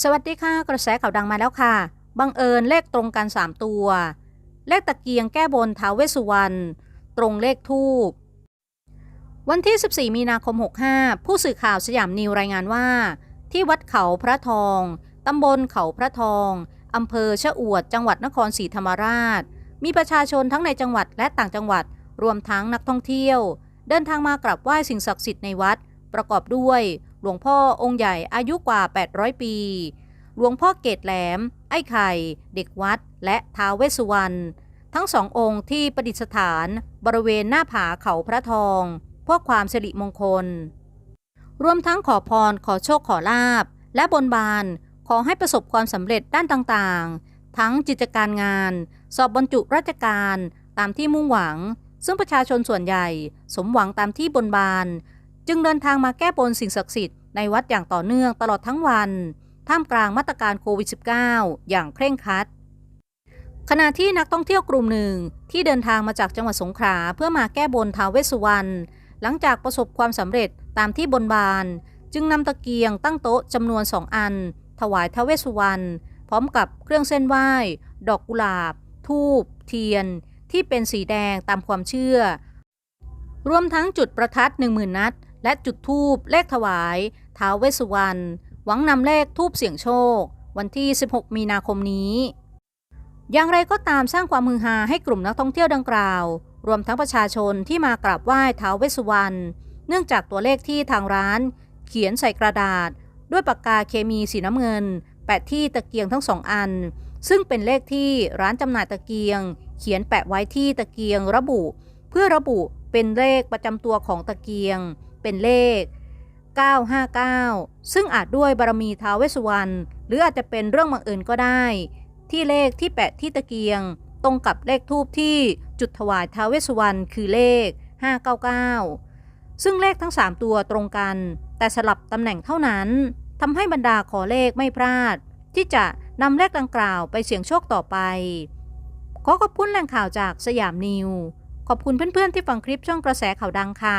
สวัสดีค่ะ กระแสข่าวดังมาแล้วค่ะ บังเอิญเลขตรงกัน 3 ตัว เลขตะเกียงแก้บนท้าวเวสสุวรรณตรงเลขทูบวันที่ 14 มีนาคม 65 ผู้สื่อข่าวสยามนิวรายงานว่า ที่วัดเขาพระทองตำบลเขาพระทองอำเภอชะอวด จังหวัดนครศรีธรรมราช มีประชาชนทั้งในจังหวัดและต่างจังหวัด รวมทั้งนักท่องเที่ยว เดินทางมากราบไหว้สิ่งศักดิ์สิทธิ์ในวัด ประกอบด้วย หลวงพ่อองค์ใหญ่อายุกว่า 800 ปี หลวงพ่อเกตแหลม ไอ้ไข่ เด็กวัด และท้าวเวสสุวรรณ ทั้งสององค์ที่ประดิษฐานบริเวณหน้าผาเขาพระทองเพื่อความสิริมงคล รวมทั้งขอพรขอโชคขอลาบ และบนบานขอให้ประสบความสำเร็จด้านต่างๆ ทั้งกิจการงาน สอบบรรจุราชการตามที่มุ่งหวัง ซึ่งประชาชนส่วนใหญ่ สมหวังตามที่บนบาน จึงเดินทางมาแก้บนสิ่งศักดิ์สิทธิ์ในวัดอย่างต่อเนื่องตลอดทั้งวัน ท่ามกลางมาตรการโควิด -19 อย่างเคร่งครัด ขณะที่นักท่องเที่ยวกลุ่มหนึ่งที่เดินทางมาจากจังหวัดสงขลาเพื่อมาแก้บนท้าวเวสสุวรรณหลังจากประสบความสำเร็จตามที่บนบาน จึงนำตะเกียงตั้งโต๊ะจำนวนสองอัน ถวายท้าวเวสสุวรรณพร้อมกับเครื่องเส้นไหว้ ดอกกุหลาบ ทูบ เทียน ที่เป็นสีแดงตามความเชื่อ รวมทั้งจุดประทัด10,000นัด และจุดทูบเลขถวายท้าวเวสสุวรรณหวังนำเลขทูบเสี่ยงโชค วันที่ 16 มีนาคมนี้ อย่างไรก็ตามสร้างความฮือฮาให้กลุ่มนักท่องเที่ยวดังกล่าว รวมทั้งประชาชนที่มากราบไหว้ท้าวเวสสุวรรณเนื่องจากตัวเลขที่ทางร้าน เขียนใส่กระดาษ ด้วยปากกาเคมีสีน้ำเงิน แปะที่ตะเกียงทั้งสองอัน ซึ่งเป็นเลขที่ร้านจำหน่ายตะเกียง เขียนแปะไว้ที่ตะเกียงระบุ เพื่อระบุเป็นเลขประจำตัวของตะเกียง เป็นเลข 959 ซึ่งอาจด้วยบารมีท้าวเวสสุวรรณหรืออาจจะเป็นเรื่องบังเอิญก็ได้ ที่เลขที่แปะที่ตะเกียง ตรงกับเลขทูบที่จุดถวายท้าวเวสสุวรรณคือเลข 599 ซึ่งเลขทั้ง 3 ตัวตรงกัน แต่สลับตำแหน่งเท่านั้นทำให้บรรดาขอเลขไม่พลาด ที่จะนำเลขดังกล่าวไปเสี่ยงโชคต่อไป ขอขอบคุณแหล่งข่าวจากสยามนิว ขอบคุณเพื่อนๆที่ฟังคลิปช่องกระแสข่าวดังค่ะ